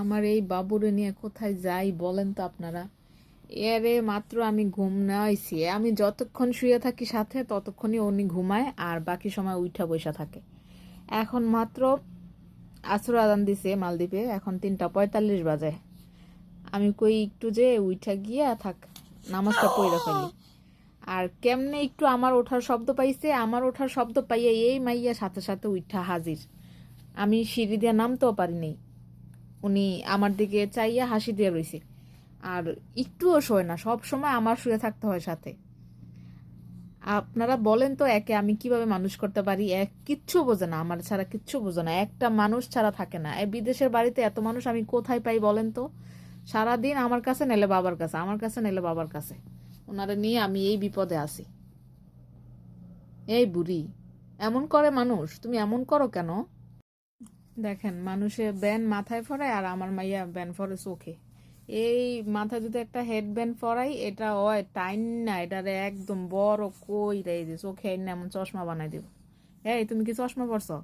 আমার এই বাবুরে নিয়ে কোথায় যাই বলেন তো আপনারা। এরে মাত্র আমি ঘুম নেওয়াইছি আমি যতক্ষণ শুয়ে থাকি সাথে, ততক্ষণই উনি ঘুমায় আর বাকি সময় উঠা বসা থাকে। এখন মাত্র আসর আদান দিছে মালদ্বীপে, এখন তিনটা পঁয়তাল্লিশ বাজে। আমি কই একটু যে উঠা গিয়া থাক, নামাজটা পড়ে ফেলি। আর কেমনে একটু আমার ওঠার শব্দ পাইছে, আমার ওঠার শব্দ পাইয়া এই মাইয়া সাথে সাথে উঠা হাজির। আমি সিঁড়ি দিয়ে নামতেও পারিনি উনি আমার দিকে চাইয়া হাসি দিয়ে রইছে। আর একটুও শোয় না, সব সময় আমার শুয়ে থাকতে হয় সাথে। আপনারা বলেন তো একে আমি কীভাবে মানুষ করতে পারি? এক কিচ্ছু বোঝে না, আমার ছাড়া কিচ্ছু বোঝে না। একটা মানুষ ছাড়া থাকে না। বিদেশের বাড়িতে এত মানুষ আমি কোথায় পাই বলেন তো? সারাদিন আমার কাছে নেলে বাবার কাছে, আমার কাছে নেলে বাবার কাছে। ওনারা নিয়ে আমি এই বিপদে আছি। এই বুড়ি, এমন করে মানুষ, তুমি এমন করো কেন? দেখেন, মানুষে ব্যান মাথায় ফরায় আর আমার মাইয়া ব্যান ফরে চোখে। এই মাথা যদি একটা হেড ব্যান্ড ফরাই এটা হয় টাইন না, এটারে একদম বড় কই রে চোখে এমন চশমা বানাই দেব। এই, তুমি কি চশমা পরছো?